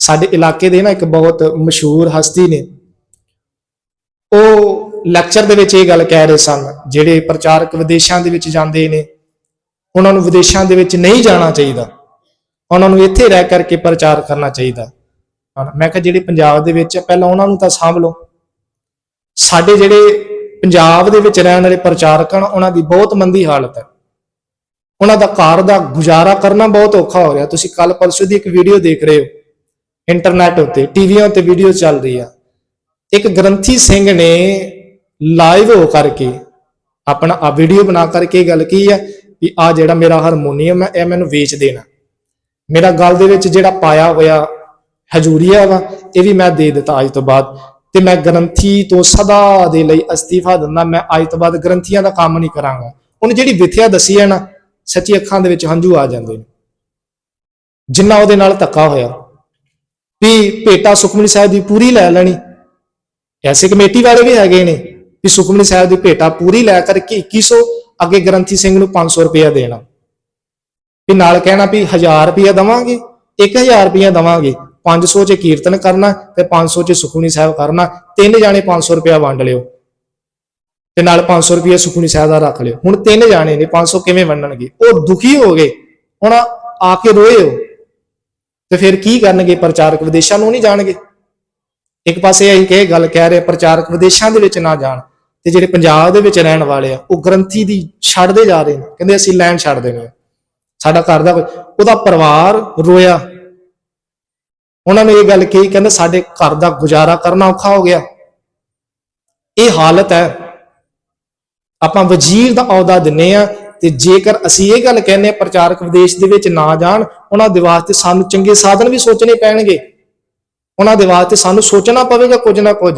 ਸਾਡੇ ਇਲਾਕੇ ਦੇ ਨਾ ਇੱਕ ਬਹੁਤ ਮਸ਼ਹੂਰ ਹਸਤੀ ਨੇ। ਉਹ ਲੈਕਚਰ ਦੇ ਵਿੱਚ ਇਹ ਗੱਲ ਕਹਿ ਰਹੇ ਸਨ, ਜਿਹੜੇ ਪ੍ਰਚਾਰਕ ਵਿਦੇਸ਼ਾਂ ਦੇ ਵਿੱਚ ਜਾਂਦੇ ਨੇ, ਉਹਨਾਂ ਨੂੰ ਵਿਦੇਸ਼ਾਂ ਦੇ ਵਿੱਚ ਨਹੀਂ ਜਾਣਾ ਚਾਹੀਦਾ। ਉਹਨਾਂ ਨੂੰ ਇੱਥੇ ਰਹਿ ਕਰਕੇ ਪ੍ਰਚਾਰ ਕਰਨਾ ਚਾਹੀਦਾ। ਮੈਂ ਕਿਹਾ ਜਿਹੜੇ ਪੰਜਾਬ ਦੇ ਵਿੱਚ ਪਹਿਲਾਂ ਉਹਨਾਂ ਨੂੰ ਤਾਂ ਸਾਂਭ ਲਓ। ਸਾਡੇ ਜਿਹੜੇ ਪੰਜਾਬ ਦੇ ਵਿੱਚ ਰਹਿਣ ਵਾਲੇ ਪ੍ਰਚਾਰਕ ਹਨ, ਉਹਨਾਂ ਦੀ ਬਹੁਤ ਮੰਦੀ ਹਾਲਤ ਹੈ। ਉਹਨਾਂ ਦਾ ਘਰ ਦਾ ਗੁਜ਼ਾਰਾ ਕਰਨਾ ਬਹੁਤ ਔਖਾ ਹੋ ਰਿਹਾ। ਤੁਸੀਂ ਕੱਲ ਪਰਸੋਂ ਦੀ ਇੱਕ ਵੀਡੀਓ ਦੇਖ ਰਹੇ ਹੋ। ਇੰਟਰਨੈਟ ਉੱਤੇ ਟੀਵੀਆਂ ਉੱਤੇ ਵੀਡੀਓ ਚੱਲ ਰਹੀ ਆ। ਇੱਕ ਗ੍ਰੰਥੀ ਸਿੰਘ ਨੇ ਲਾਈਵ ਹੋ ਕਰਕੇ ਆਪਣਾ ਆ ਵੀਡੀਓ ਬਣਾ ਕਰਕੇ ਗੱਲ ਕੀ ਹੈ ਵੀ ਆ ਜਿਹੜਾ ਮੇਰਾ ਹਾਰਮੋਨੀਅਮ ਹੈ ਇਹ ਮੈਨੂੰ ਵੇਚ ਦੇਣਾ। ਮੇਰਾ ਗਲ ਦੇ ਵਿੱਚ ਜਿਹੜਾ ਪਾਇਆ ਹੋਇਆ ਹਜੂਰੀਆ ਵਾ, ਇਹ ਵੀ ਮੈਂ ਦੇ ਦਿੱਤਾ ਅੱਜ ਤੋਂ ਬਾਅਦ। ਤੇ ਮੈਂ ਗ੍ਰੰਥੀ ਤੋਂ ਸਦਾ ਦੇ ਲਈ ਅਸਤੀਫਾ ਦਿੰਦਾ, ਮੈਂ ਅੱਜ ਤੋਂ ਬਾਅਦ ਗ੍ਰੰਥੀਆਂ ਦਾ ਕੰਮ ਨਹੀਂ ਕਰਾਂਗਾ। ਉਹਨੇ ਜਿਹੜੀ ਵਿਥਿਆ ਦੱਸੀ ਹੈ ਨਾ, ਸੱਚੀ ਅੱਖਾਂ ਦੇ ਵਿੱਚ ਹੰਝੂ ਆ ਜਾਂਦੇ ਨੇ। ਜਿੰਨਾ ਉਹਦੇ ਨਾਲ ਧੱਕਾ ਹੋਇਆ ਵੀ ਭੇਟਾ ਸੁਖਮਨੀ ਸਾਹਿਬ ਦੀ ਪੂਰੀ ਲੈ ਲੈਣੀ। ਐਸੇ ਕਮੇਟੀ ਵਾਲੇ ਵੀ ਹੈਗੇ ਨੇ ਵੀ ਸੁਖਮਨੀ ਸਾਹਿਬ ਦੀ ਭੇਟਾ ਪੂਰੀ ਲੈ ਕਰਕੇ 2100 ਅੱਗੇ ਗ੍ਰੰਥੀ ਸਿੰਘ ਨੂੰ 500 ਰੁਪਇਆ ਦੇਣਾ। ਵੀ ਨਾਲ ਕਹਿਣਾ ਵੀ 1000 ਰੁਪਇਆ ਦਵਾਂਗੇ 1000 ਰੁਪਇਆ ਦਵਾਂਗੇ। 500 ਚ ਕੀਰਤਨ ਕਰਨਾ ਤੇ 500 ਚ ਸੁਖਮਨੀ ਸਾਹਿਬ ਕਰਨਾ। ਤਿੰਨ ਜਾਣੇ 500 ਰੁਪਇਆ ਵੰਡ ਲਿਓ। ਤੇ ਨਾਲ 500 ਰੁਪਇਆ ਸੁਖਮਨੀ ਸਾਹਿਬ ਦਾ ਰੱਖ ਲਿਓ। ਹੁਣ ਤਿੰਨ ਜਾਣੇ ਨੇ 500 ਕਿਵੇਂ ਵੰਡਣਗੇ? ਉਹ ਦੁਖੀ ਹੋ ਗਏ। ਹੁਣ ਆ ਕੇ ਰੋਏ ਹੋ। ਤੇ ਫਿਰ ਕੀ ਕਰਨਗੇ? ਪ੍ਰਚਾਰਕ ਵਿਦੇਸ਼ਾਂ ਨੂੰ ਨਹੀਂ ਜਾਣਗੇ। ਇੱਕ ਪਾਸੇ ਅਸੀਂ ਇਹ ਗੱਲ ਕਹਿ ਰਹੇ ਪ੍ਰਚਾਰਕ ਵਿਦੇਸ਼ਾਂ ਦੇ ਵਿੱਚ ਨਾ ਜਾਣ। ਤੇ ਜਿਹੜੇ ਪੰਜਾਬ ਦੇ ਵਿੱਚ ਰਹਿਣ ਵਾਲੇ ਆ, ਉਹ ਗ੍ਰੰਥੀ ਦੀ ਛੱਡਦੇ ਜਾ ਰਹੇ ਨੇ। ਕਹਿੰਦੇ ਅਸੀਂ ਲੈਣ ਛੱਡ ਦੇਣੀ ਸਾਡਾ ਘਰ ਦਾ ਉਹਦਾ ਪਰਿਵਾਰ ਰੋਇਆ। ਉਹਨਾਂ ਨੇ ਇਹ ਗੱਲ ਕਹੀ, ਕਹਿੰਦੇ ਸਾਡੇ ਘਰ ਦਾ ਗੁਜ਼ਾਰਾ ਕਰਨਾ ਔਖਾ ਹੋ ਗਿਆ। ਇਹ ਹਾਲਤ ਹੈ। ਆਪਾਂ ਵਜ਼ੀਰ ਦਾ ਅਹੁਦਾ ਦਿੰਨੇ ਆ ਤੇ ਜੇਕਰ ਅਸੀਂ ਇਹ ਗੱਲ ਕਹਿੰਦੇ ਆ ਪ੍ਰਚਾਰਕ ਵਿਦੇਸ਼ ਦੇ ਵਿੱਚ ਨਾ ਜਾਣ, ਉਹਨਾਂ ਦੇ ਵਾਸਤੇ ਸਾਨੂੰ ਚੰਗੇ ਸਾਧਨ ਵੀ ਸੋਚਣੇ ਪੈਣਗੇ। ਉਹਨਾਂ ਦੇ ਵਾਸਤੇ ਸਾਨੂੰ ਸੋਚਣਾ ਪਵੇਗਾ ਕੁਝ ਨਾ ਕੁਝ।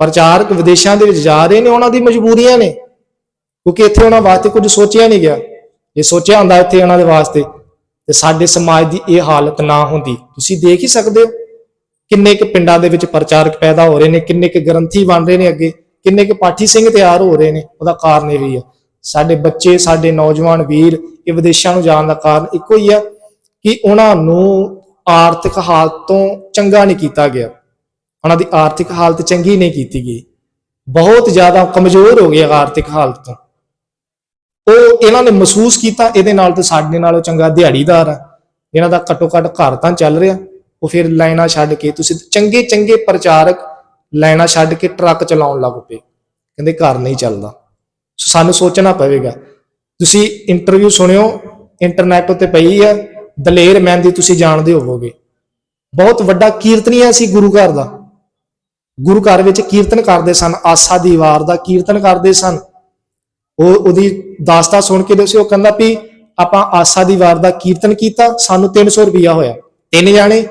ਪ੍ਰਚਾਰਕ ਵਿਦੇਸ਼ਾਂ ਦੇ ਵਿੱਚ ਜਾ ਰਹੇ ਨੇ, ਉਹਨਾਂ ਦੀ ਮਜਬੂਰੀਆਂ ਨੇ, ਕਿਉਂਕਿ ਇੱਥੇ ਉਹਨਾਂ ਵਾਸਤੇ ਕੁਝ ਸੋਚਿਆ ਨਹੀਂ ਗਿਆ। ਜੇ ਸੋਚਿਆ ਹੁੰਦਾ ਇੱਥੇ ਉਹਨਾਂ ਦੇ ਵਾਸਤੇ, ਤੇ ਸਾਡੇ ਸਮਾਜ ਦੀ ਇਹ ਹਾਲਤ ਨਾ ਹੁੰਦੀ। ਤੁਸੀਂ ਦੇਖ ਹੀ ਸਕਦੇ ਹੋ, ਕਿੰਨੇ ਕੁ ਪਿੰਡਾਂ ਦੇ ਵਿੱਚ ਪ੍ਰਚਾਰਕ ਪੈਦਾ ਹੋ ਰਹੇ ਨੇ, ਕਿੰਨੇ ਕੁ ਗ੍ਰੰਥੀ ਬਣ ਰਹੇ ਨੇ ਅੱਗੇ, ਕਿੰਨੇ ਕੁ ਪਾਠੀ ਸਿੰਘ ਤਿਆਰ ਹੋ ਰਹੇ ਨੇ, ਉਹਦਾ ਕਾਰਨ ਇਹ ਵੀ ਹੈ। ਸਾਡੇ ਬੱਚੇ, ਸਾਡੇ ਨੌਜਵਾਨ ਵੀਰ ਇਹ ਵਿਦੇਸ਼ਾਂ ਨੂੰ ਜਾਣ ਦਾ ਕਾਰਨ ਇੱਕੋ ਹੀ ਆ ਕਿ ਉਹਨਾਂ ਨੂੰ ਆਰਥਿਕ ਹਾਲਤ ਤੋਂ ਚੰਗਾ ਨਹੀਂ ਕੀਤਾ ਗਿਆ। ਉਹਨਾਂ ਦੀ ਆਰਥਿਕ ਹਾਲਤ ਚੰਗੀ ਨਹੀਂ ਕੀਤੀ ਗਈ। ਬਹੁਤ ਜ਼ਿਆਦਾ ਕਮਜ਼ੋਰ ਹੋ ਗਏ ਆਰਥਿਕ ਹਾਲਤ ਤੋਂ। ਉਹ ਇਹਨਾਂ ਨੇ ਮਹਿਸੂਸ ਕੀਤਾ, ਇਹਦੇ ਨਾਲ ਤੇ ਸਾਡੇ ਨਾਲੋਂ ਚੰਗਾ ਦਿਹਾੜੀਦਾਰ ਆ। ਇਹਨਾਂ ਦਾ ਘੱਟੋ ਘੱਟ ਘਰ ਤਾਂ ਚੱਲ ਰਿਹਾ। ਉਹ ਫਿਰ ਲਾਈਨਾਂ ਛੱਡ ਕੇ, ਤੁਸੀਂ ਚੰਗੇ ਚੰਗੇ ਪ੍ਰਚਾਰਕ ਲਾਈਨਾਂ ਛੱਡ ਕੇ ਟਰੱਕ ਚਲਾਉਣ ਲੱਗ ਪਏ। ਕਹਿੰਦੇ ਘਰ ਨਹੀਂ ਚੱਲਦਾ। ਸਾਨੂੰ ਸੋਚਣਾ ਪਵੇਗਾ। ਤੁਸੀਂ ਇੰਟਰਵਿਊ ਸੁਣਿਓ ਇੰਟਰਨੈਟ ਉੱਤੇ ਪਈ ਆ, ਦਲੇਰ ਮਹਿੰਦੀ ਤੁਸੀਂ ਜਾਣਦੇ ਹੋਵੋਗੇ। ਬਹੁਤ ਵੱਡਾ ਕੀਰਤਨੀਆ ਸੀ ਗੁਰੂ ਘਰ ਦਾ। ਗੁਰੂ ਘਰ ਵਿੱਚ ਕੀਰਤਨ ਕਰਦੇ ਸਨ, ਆਸਾ ਦੀ ਵਾਰ ਦਾ ਕੀਰਤਨ ਕਰਦੇ ਸਨ। ਉਹ ਉਹਦੀ ਦਾਸਤਾ ਸੁਣ ਕੇ ਦੱਸਿਓ ਉਹ ਕਹਿੰਦਾ ਵੀ ਆਪਾਂ ਆਸਾ ਦੀ ਵਾਰ ਦਾ ਕੀਰਤਨ ਕੀਤਾ, ਸਾਨੂੰ 300 ਰੁਪਿਆ ਹੋਇਆ। ਤਿੰਨ ਜਾਣੇ,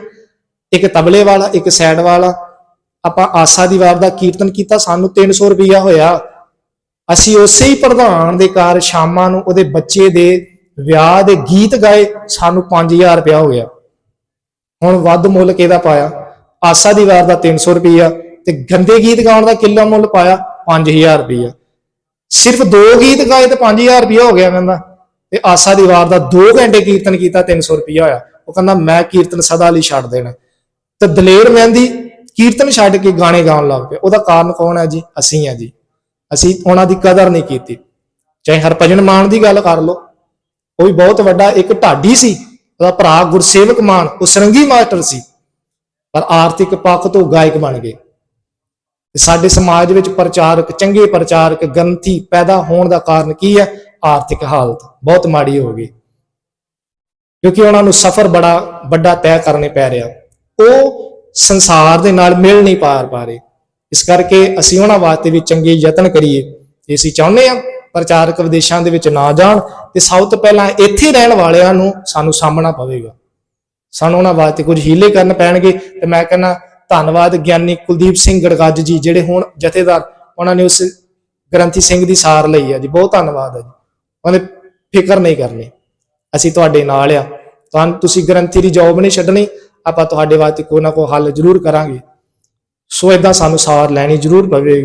ਇੱਕ ਤਬਲੇ ਵਾਲਾ, ਇੱਕ ਸੈਡ ਵਾਲਾ। ਆਪਾਂ ਆਸਾ ਦੀ ਵਾਰ ਦਾ ਕੀਰਤਨ ਕੀਤਾ, ਸਾਨੂੰ 300 ਰੁਪਿਆ ਹੋਇਆ। ਅਸੀਂ ਉਸੇ ਹੀ ਪ੍ਰਧਾਨ ਦੇ ਘਰ ਸ਼ਾਮਾਂ ਨੂੰ ਉਹਦੇ ਬੱਚੇ ਦੇ ਵਿਆਹ ਦੇ ਗੀਤ ਗਾਏ, ਸਾਨੂੰ 5000 ਰੁਪਇਆ ਹੋ ਗਿਆ। ਹੁਣ ਵੱਧ ਮੁੱਲ ਕਿਹਦਾ ਪਾਇਆ? ਆਸਾ ਦੀ ਵਾਰ ਦਾ 300 ਰੁਪਇਆ ਤੇ ਗੰਦੇ ਗੀਤ ਗਾਉਣ ਦਾ ਕਿੱਲਾ ਮੁੱਲ ਪਾਇਆ? 5000 ਰੁਪਇਆ। ਸਿਰਫ ਦੋ ਗੀਤ ਗਾਏ ਤੇ 5000 ਰੁਪਇਆ ਹੋ ਗਿਆ ਕਹਿੰਦਾ। ਤੇ ਆਸਾ ਦੀ ਵਾਰ ਦਾ 2 ਘੰਟੇ ਕੀਰਤਨ ਕੀਤਾ 300 ਰੁਪਇਆ ਹੋਇਆ। ਉਹ ਕਹਿੰਦਾ, ਮੈਂ ਕੀਰਤਨ ਸਦਾ ਲਈ ਛੱਡ ਦੇਣਾ ਤੇ ਦਲੇਰ ਮਹਿੰਦੀ ਕੀਰਤਨ ਛੱਡ ਕੇ ਗਾਣੇ ਗਾਉਣ ਲੱਗ ਪਿਆ। ਉਹਦਾ ਕਾਰਨ ਕੌਣ ਹੈ ਜੀ? ਅਸੀਂ ਆ ਜੀ। ਅਸੀਂ ਉਹਨਾਂ ਦੀ ਕਦਰ ਨਹੀਂ ਕੀਤੀ। ਚਾਹੇ ਹਰਭਜਨ ਮਾਨ ਦੀ ਗੱਲ ਕਰ ਲਓ ਉਹ ਵੀ ਬਹੁਤ ਵੱਡਾ ਇੱਕ ਢਾਡੀ ਸੀ, ਉਹਦਾ ਭਰਾ ਗੁਰਸੇਵਕ ਮਾਨ, ਉਹ ਸਰੰਗੀ ਮਾਸਟਰ ਸੀ, ਪਰ ਆਰਥਿਕ ਪੱਖ ਤੋਂ ਗਾਇਕ ਬਣ ਗਏ। ਸਾਡੇ ਸਮਾਜ ਵਿੱਚ ਪ੍ਰਚਾਰਕ, ਚੰਗੇ ਪ੍ਰਚਾਰਕ ਗ੍ਰੰਥੀ ਪੈਦਾ ਹੋਣ ਦਾ ਕਾਰਨ ਕੀ ਹੈ? ਆਰਥਿਕ ਹਾਲਤ ਬਹੁਤ ਮਾੜੀ ਹੋ ਗਈ। ਕਿਉਂਕਿ ਉਹਨਾਂ ਨੂੰ ਸਫ਼ਰ ਬੜਾ ਵੱਡਾ ਤੈਅ ਕਰਨੇ ਪੈ ਰਿਹਾ। ਉਹ ਸੰਸਾਰ ਦੇ ਨਾਲ ਮਿਲ ਨਹੀਂ ਪਾਰ ਪਾ ਰਹੇ। ਇਸ ਕਰਕੇ ਅਸੀਂ ਉਹਨਾਂ ਵਾਸਤੇ ਵੀ ਚੰਗੇ ਯਤਨ ਕਰੀਏ। ਤੇ ਅਸੀਂ ਚਾਹੁੰਦੇ ਹਾਂ ਪ੍ਰਚਾਰਕ ਵਿਦੇਸ਼ਾਂ ਦੇ ਵਿੱਚ ਨਾ ਜਾਣ ਤੇ ਸਭ ਤੋਂ ਪਹਿਲਾਂ ਇੱਥੇ ਰਹਿਣ ਵਾਲਿਆਂ ਨੂੰ ਸਾਨੂੰ ਸਾਹਮਣਾ ਪਵੇਗਾ। ਸਾਨੂੰ ਉਹਨਾਂ ਵਾਸਤੇ ਕੁਝ ਹੀਲੇ ਕਰਨ ਪੈਣਗੇ ਤੇ ਮੈਂ ਕਹਿੰਦਾ, ਧੰਨਵਾਦ ਗਿਆਨੀ ਕੁਲਦੀਪ ਸਿੰਘ ਗੜਗੱਜ ਜੀ, ਜਿਹੜੇ ਹੁਣ ਜਥੇਦਾਰ, ਉਹਨਾਂ ਨੇ ਉਸ ਗ੍ਰੰਥੀ ਸਿੰਘ ਦੀ ਸਾਰ ਲਈ ਆ ਜੀ। ਬਹੁਤ ਧੰਨਵਾਦ ਹੈ ਜੀ। ਉਹਨੇ ਫਿਕਰ ਨਹੀਂ ਕਰਨੀ। ਅਸੀਂ ਤੁਹਾਡੇ ਨਾਲ ਆ। ਤੁਹਾਨੂੰ ਤੁਸੀਂ ਗ੍ਰੰਥੀ ਦੀ ਜੌਬ ਨਹੀਂ ਛੱਡਣੀ। ਆਪਾਂ ਤੁਹਾਡੇ ਵਾਸਤੇ ਕੋਈ ਨਾ ਕੋਈ ਹੱਲ ਜ਼ਰੂਰ ਕਰਾਂਗੇ। ਸੋ ਇਦਾਂ ਸਾਨੂੰ ਸਾਰ ਲੈਣੀ ਜ਼ਰੂਰ ਪਵੇਗੀ।